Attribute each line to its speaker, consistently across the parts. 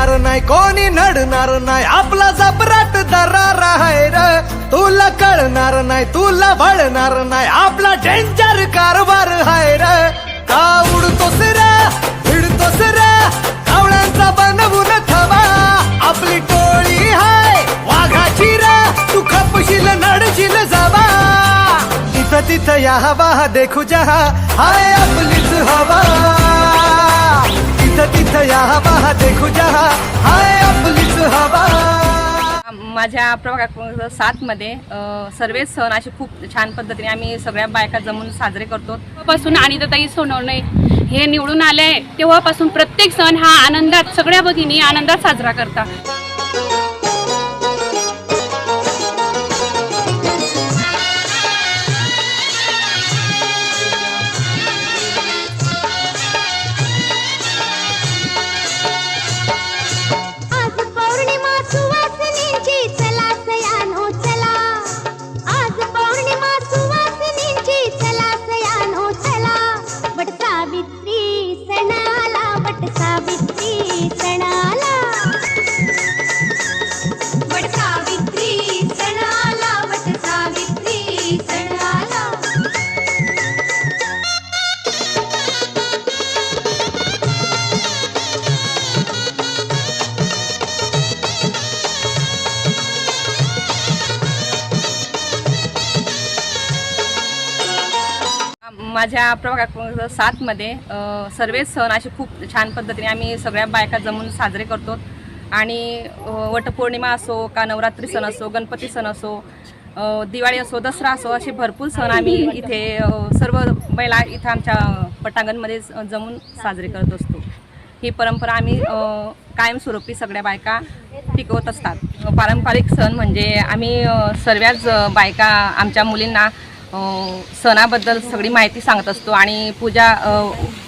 Speaker 1: येणार नाही कोणी नडणार नाही आपला जबराट दरार आहे र. तुला कळणार नाही तुला वळणार नाही आपला डेंजर कारभार आहे र. का उडतोस रे भिडतोस रे कावळ्यांचा बनवून थवा आपली टोळी हाय वाघाची रा तू खपशील नडशील जावा. तिथं तिथं या हवा देखू जहा हाय आपलीच हवा. तिथं या हवा देखू जहा हाय आपलीच हवा.
Speaker 2: माझ्या प्रभाग क्रमांक सातमध्ये अ, सण असे खूप छान पद्धतीने आम्ही सगळ्या बायका जमून साजरे करतो.
Speaker 3: पासून अनिताताई सोनवणे हे निवडून आले तेव्हापासून प्रत्येक सण हा आनंदात सगळ्या भगिनी आनंदात साजरा करतात.
Speaker 2: माझ्या प्रभाग क्रमांक सातमध्ये सर्वेच सण असे खूप छान पद्धतीने आम्ही सगळ्या बायका जमून साजरे करतो. आणि वटपौर्णिमा असो का नवरात्री सण असो गणपती सण असो दिवाळी असो दसरा असो असे भरपूर सण आम्ही इथे सर्व महिला इथं आमच्या पटांगणमध्ये जमून साजरे करत असतो. ही परंपरा आम्ही कायमस्वरूपी सगळ्या बायका टिकवत असतात. पारंपरिक सण म्हणजे आम्ही सर्वच बायका आमच्या मुलींना सणाबद्दल सगळी माहिती सांगत असतो आणि पूजा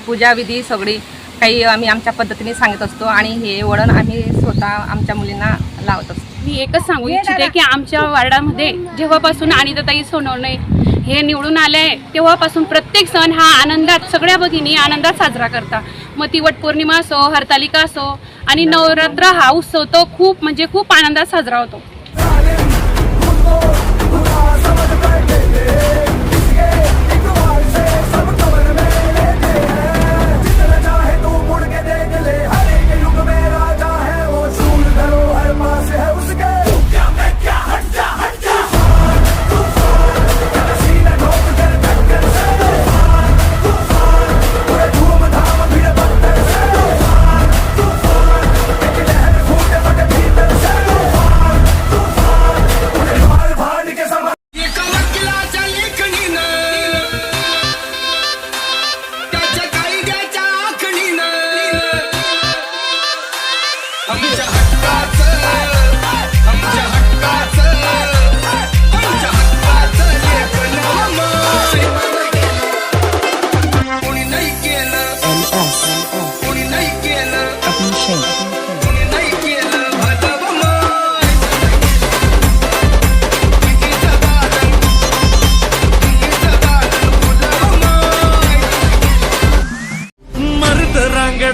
Speaker 2: पूजाविधी सगळी काही आम्ही आमच्या पद्धतीने सांगत असतो आणि हे वळण आम्ही स्वतः आमच्या मुलींना लावत असतो.
Speaker 3: मी एकच सांगू इच्छिते की आमच्या वार्डामध्ये जेव्हापासून अनिताताई सोनवणे हे निवडून आले तेव्हापासून प्रत्येक सण हा आनंदात सगळ्या भगिनी आनंदात साजरा करता. मग ती वटपौर्णिमा असो हरतालिका असो आणि नवरात्र हा उत्सव तो खूप म्हणजे खूप आनंदात साजरा होतो.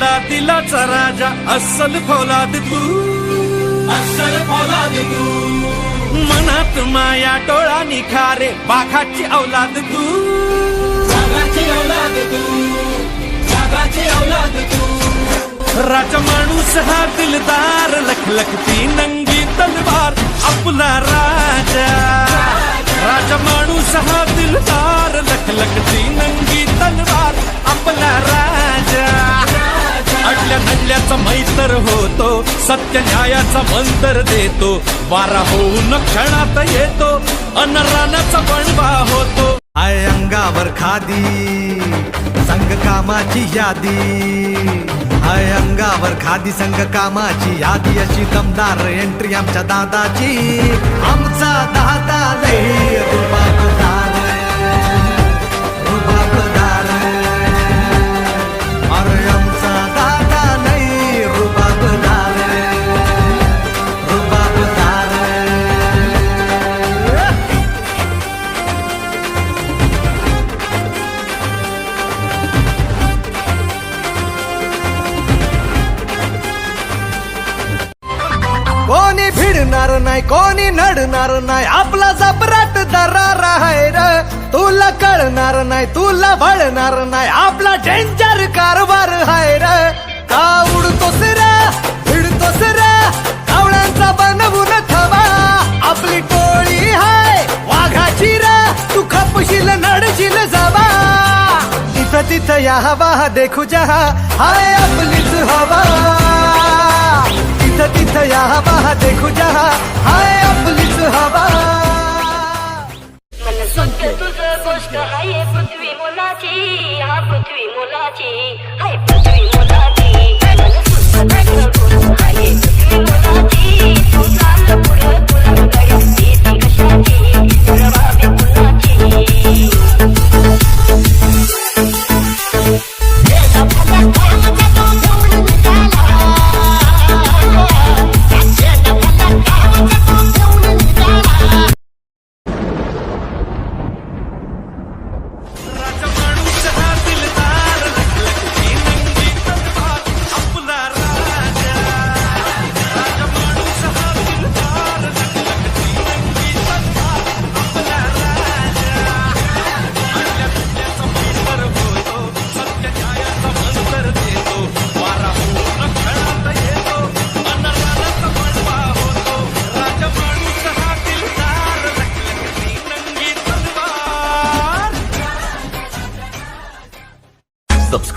Speaker 1: रांगडा दिलाचा राजा अस्सल फौलाद तू. अस्सल फौलाद तू. मनात माया डोळा निखारे बाघाची औलाद तू. बाघाची औलाद तू. बाघाची औलाद तू. राजा माणूस हा दिलदार लखलखती नंगी तलवार आपला राजा. राजा माणूस हा दिलदार लखलखती नंगी तलवार आपला राजा. अडल्या धडल्याचा मैतर होतो सत्य न्यायाचा मंतर देतो वारा होऊन क्षणात येतो अनरानाचा रानाचा होतो. आय अंगावर खादी संघ कामाची यादी. आय अंगावर खादी संघ कामाची यादी अशी दमदार एंट्री आमच्या दादाची. आमचा दादा लई नाही कोणी नडणार नाही. आपला जबराट दरार आहे र. तुला कळणार नाही तुला वळणार नाही. आपला डेंजर कारभार आहे र. का उडतो सिरा फिरतोस सिरा कावळ्यांचा बनवून थवा आपली टोळी हाय वाघाची रा. तू खपशील नडशील जावा. तिथं तिथं या हवा देखू जहा. हाय आपलीच हवा. तिथं तिथं या हवा देखू जा. हाय आपलीच हवा.
Speaker 4: तुझं गोष्ट आहे पृथ्वी मुलाची हा पृथ्वी मुलाची. हाय